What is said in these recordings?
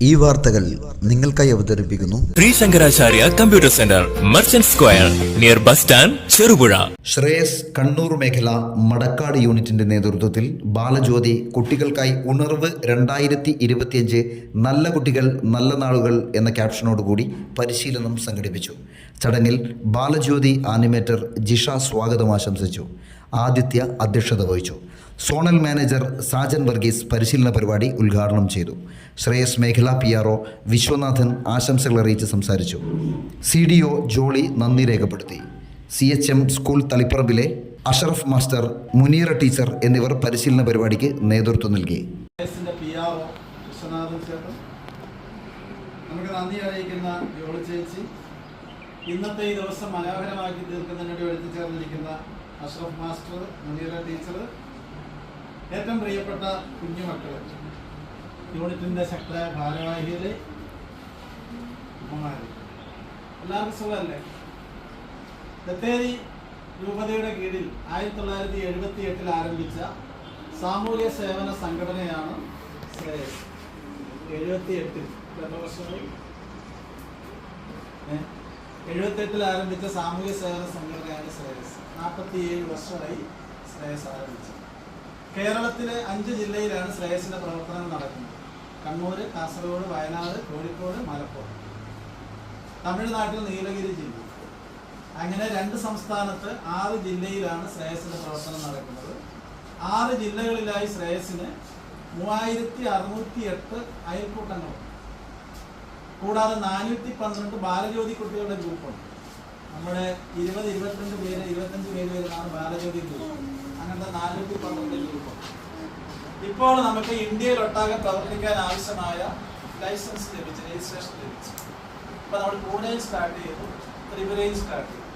ഈ വാർത്തകൾ നിങ്ങൾക്കായി അവതരിപ്പിക്കുന്നു Sree Sankaracharya computer centre merchant square near bus stand Cherupuzha. Shreyas Kannur മേഖല മടക്കാട് യൂണിറ്റിന്റെ നേതൃത്വത്തിൽ ബാലജ്യോതി കുട്ടികൾക്കായി ഉണർവ് രണ്ടായിരത്തി ഇരുപത്തിയഞ്ച് നല്ല കുട്ടികൾ നല്ല നാളുകൾ എന്ന ക്യാപ്ഷനോടുകൂടി പരിശീലനം സംഘടിപ്പിച്ചു. ചടങ്ങിൽ ബാലജ്യോതി ആനിമേറ്റർ ജിഷ സ്വാഗതം ആശംസിച്ചു. ആദിത്യ അധ്യക്ഷത വഹിച്ചു. സോണൽ മാനേജർ സാജൻ വർഗീസ് പരിശീലന പരിപാടി ഉദ്ഘാടനം ചെയ്തു. ശ്രേയസ് മേഖല പി ആർ വിശ്വനാഥൻ ആശംസകൾ അറിയിച്ച് സംസാരിച്ചു. സി ഡി ഒ ജോളി നന്ദി രേഖപ്പെടുത്തി. സി എച്ച് എം സ്കൂൾ തളിപ്പറമ്പിലെ അഷറഫ് മാസ്റ്റർ മുനീറ ടീച്ചർ എന്നിവർ പരിശീലന പരിപാടിക്ക് നേതൃത്വം നൽകി. നമുക്ക് നന്ദി അറിയിക്കുന്ന ജോളി ചേച്ചി. ഇന്നത്തെ ഈ ദിവസം മനോഹരമാക്കി തീർക്കുന്നതിന് വേണ്ടി എത്തിച്ചേർന്നിരിക്കുന്ന അഷ്റഫ് മാസ്റ്റർ മുനീറ ടീച്ചർ ഏറ്റവും പ്രിയപ്പെട്ട കുഞ്ഞുമക്കൾ യൂണിറ്റിന്റെ ശക്തരായ ഭാരവാഹികൾ അമ്മമാര് എല്ലാവർക്കും സുഖമല്ലേ? ബത്തേരി രൂപതയുടെ കീഴിൽ ആയിരത്തി തൊള്ളായിരത്തി എഴുപത്തി എട്ടിൽ ആരംഭിച്ച സാമൂഹ്യ സേവന സംഘടനയാണ് ശ്രേയസ്. എഴുപത്തി എട്ടിൽ എത്ര വർഷമായി? എഴുപത്തി എട്ടിൽ ആരംഭിച്ച സാമൂഹ്യ സേവന സംഘടനയാണ് ശ്രേയസ്. നാൽപ്പത്തി ഏഴ് വർഷമായി ശ്രേയസ് ആരംഭിച്ചത്. കേരളത്തിലെ അഞ്ച് ജില്ലയിലാണ് ശ്രേയസിന്റെ പ്രവർത്തനങ്ങൾ നടക്കുന്നത്. കണ്ണൂർ കാസർഗോഡ് വയനാട് കോഴിക്കോട് മലപ്പുറം. തമിഴ്നാട്ടിൽ നീലഗിരി ജില്ല. അങ്ങനെ രണ്ട് സംസ്ഥാനത്ത് ആറ് ജില്ലയിലാണ് ശ്രേയസിന്റെ പ്രവർത്തനം നടക്കുന്നത്. ആറ് ജില്ലകളിലായി ശ്രേയസിന് മൂവായിരത്തി അറുന്നൂറ്റി എട്ട് അയൽക്കൂട്ടങ്ങളുണ്ട്. കൂടാതെ നാനൂറ്റി പന്ത്രണ്ട് ബാലജ്യോതി കുട്ടികളുടെ ഗ്രൂപ്പുണ്ട്. നമ്മുടെ ഇരുപത് ഇരുപത്തിരണ്ട് പേര് ഇരുപത്തഞ്ച് പേര് വരുന്നതാണ് ബാലജ്യോതി ഗ്രൂപ്പ്. അങ്ങനത്തെ നാനൂറ്റി പന്ത്രണ്ട് രൂപ. ഇപ്പോൾ നമുക്ക് ഇന്ത്യയിൽ ഒട്ടാകെ പ്രവർത്തിക്കാൻ ആവശ്യമായ ലൈസൻസ് ലഭിച്ചു രജിസ്ട്രേഷൻ ലഭിച്ചു. അപ്പൊ നമ്മൾ പൂനെയിൽ സ്റ്റാർട്ട് ചെയ്തു ത്രിപുരയിൽ സ്റ്റാർട്ട് ചെയ്തു.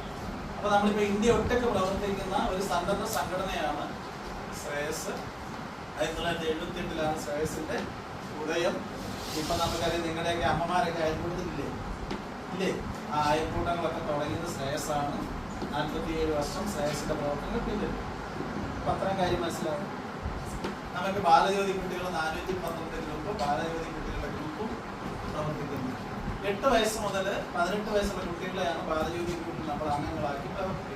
അപ്പൊ നമ്മളിപ്പോ ഇന്ത്യ ഒട്ടൊക്കെ പ്രവർത്തിക്കുന്ന ഒരു സന്നദ്ധ സംഘടനയാണ് ശ്രേയസ്. ആയിരത്തി തൊള്ളായിരത്തി എഴുപത്തി എട്ടിലാണ് ശ്രേയസിന്റെ ഉദയം. ഇപ്പൊ നമുക്കറിയാം നിങ്ങളുടെയൊക്കെ അമ്മമാരൊക്കെ അയൽക്കൂട്ടത്തിലില്ലേ ഇല്ലേ? ആ അയൽക്കൂട്ടങ്ങളൊക്കെ തുടങ്ങിയത് ശ്രേയസാണ്. നാൽപ്പത്തിയേഴ് വർഷം ശ്രേയസിന്റെ പ്രവർത്തനങ്ങൾ പിന്നിൽ അത്രയും കാര്യം മനസ്സിലാവും നമുക്ക് ബാലജ്യോതി കുട്ടികൾ നാനൂറ്റി പന്ത്രണ്ട് ഗ്രൂപ്പ് ബാലജ്യോതി കുട്ടികളുടെ ഗ്രൂപ്പും പ്രവർത്തിക്കുന്നു. എട്ട് വയസ്സ് മുതൽ പതിനെട്ട് വയസ്സുള്ള കുട്ടികളെയാണ് ബാലജ്യോതി ഗ്രൂപ്പിൽ നമ്മൾ അംഗങ്ങളാക്കി പ്രവർത്തിക്കുന്നത്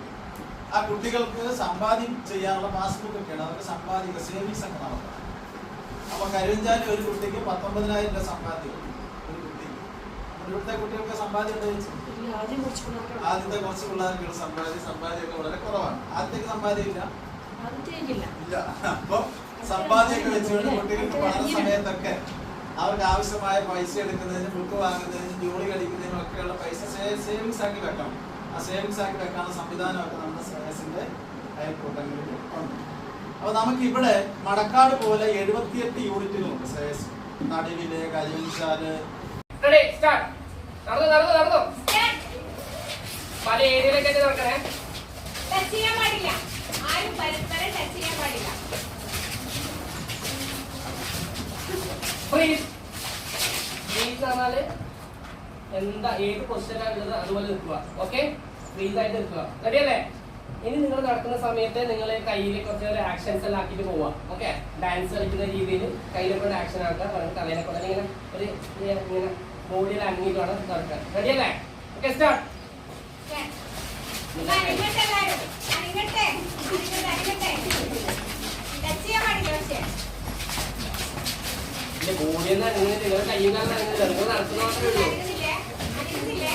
ആ കുട്ടികൾക്ക് സമ്പാദ്യം ചെയ്യാനുള്ള പാസ്ബുക്ക് ഒക്കെയാണ്. അവർക്ക് സമ്പാദിക്കുക സേവിങ്സ് ഒക്കെ നടത്തണം. അപ്പൊ കരുവഞ്ചാലി ഒരു കുട്ടിക്ക് പത്തൊമ്പതിനായിരം രൂപ സമ്പാദ്യം ഒരു കുട്ടിക്ക്. ഇവിടുത്തെ കുട്ടികൾക്ക് സമ്പാദ്യം ഉണ്ടോ? ആദ്യത്തെ കുറച്ച് പിള്ളേർക്കുള്ള സമ്പാദ്യം സമ്പാദ്യമൊക്കെ വളരെ കുറവാണ്. ആദ്യത്തേക്ക് സമ്പാദ്യം ഇല്ല. ഇല്ല. അപ്പൊ സമ്പാദ്യമൊക്കെ വെച്ചുകൊണ്ട് കുട്ടികൾക്ക് പഠന സമയത്തൊക്കെ അവർക്ക് ആവശ്യമായ പൈസ എടുക്കുന്നതിന് ബുക്ക് വാങ്ങുന്നതിന് ജോലി കളിക്കുന്നതിനും ഒക്കെയുള്ള പൈസ സേവിങ്സ് ആക്കി വെക്കണം. ആ സേവിങ്സ് ആക്കി വെക്കാനുള്ള സംവിധാനമൊക്കെ നമ്മുടെ ശ്രേയസിന്റെ അയൽക്കൂട്ടങ്ങളിൽ ഉണ്ട്. അപ്പൊ നമുക്ക് ഇവിടെ മടക്കാട് പോലെ എഴുപത്തിയെട്ട് യൂണിറ്റുകളുണ്ട് ശ്രേയസ് നടുവിൽ കരിവഞ്ചാൽ നടന്നു നടന്നു നടന്നു. പല ഏരിയയിലേക്കായിട്ട് നടക്കണേ? ടച്ച് ചെയ്യാൻ പാടില്ല. ആരും പരസ്പരം ടച്ച് ചെയ്യാൻ പാടില്ല. എന്താ ഏത് ആണ് ഉള്ളത് അതുപോലെ നിൽക്കുക. ഓക്കെ ഫ്രീസ് ആയിട്ട് നിൽക്കുക. റെഡിയല്ലേ ഇനി നിങ്ങൾ നടക്കുന്ന സമയത്ത് നിങ്ങൾ കയ്യിൽ കുറച്ച് ആക്ഷൻസ് എല്ലാം ആക്കിയിട്ട് പോവുക. ഓക്കെ ഡാൻസ് കളിക്കുന്ന രീതിയിൽ കയ്യിലൊക്കെ കൊണ്ട് ആക്ഷൻ ആക്കുക. പറഞ്ഞ് തലയിലെ കൊണ്ട് ഇങ്ങനെ ഒരു ഇങ്ങനെ ബോഡിയിൽ അനങ്ങിയിട്ട് വേണം നടക്കാൻ. റെഡി അല്ലേ? ഓക്കെ സ്റ്റാർട്ട് എന്ന് അനങ്ങുന്നത് നിങ്ങൾ കയ്യും കാലം അനങ്ങുന്നില്ല നിങ്ങൾ നടക്കുന്ന മാത്രമേ ഉള്ളൂ. അനങ്ങുന്നില്ലേ അനങ്ങുന്നില്ലേ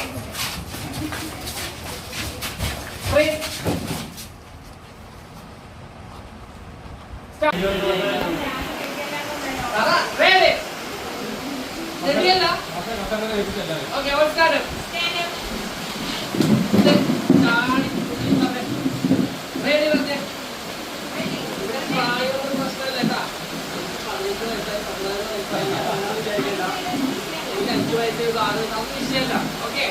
അഞ്ച് വയസ്സേ ആറ് നമുക്ക് വിഷയമല്ല ഓക്കെ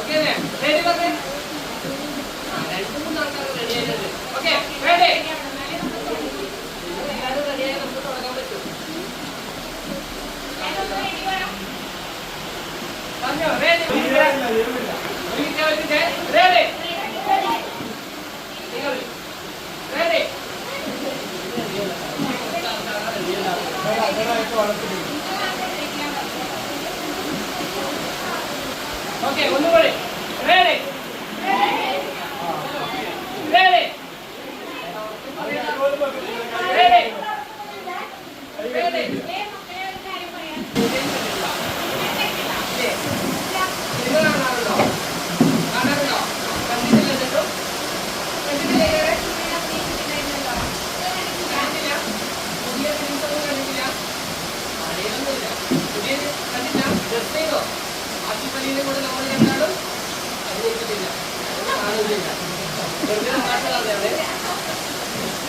ഓക്കെ റെഡി പറഞ്ഞേ രണ്ട് മൂന്ന് ആൾക്കാർ റെഡി ആയിട്ടുണ്ട് ഓക്കെ റെഡി എല്ലാവരും റെഡി ആയി നമുക്ക് തുടങ്ങാൻ പറ്റും പറഞ്ഞോ റെഡി റെഡി റെഡി വളർത്തുന്നു ഓക്കെ ഒന്നുകൂടി റെഡി റെഡി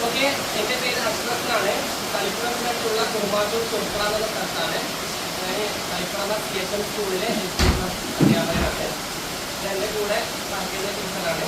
ഓക്കെ എന്റെ പേര് അഷ്റഫ് തളിപ്പുറത്തിനായിട്ടുള്ള കുറുമാറ്റൂർ ചുർപ്പുറ എന്ന സ്ഥലത്താണ്. ഞാൻ തളിപ്പുറ സി എസ് എം സ്കൂളിലെ അധ്യാപകനാണ്. എന്റെ കൂടെ വർക്ക് ചെയ്യുന്ന ടീച്ചറാണ്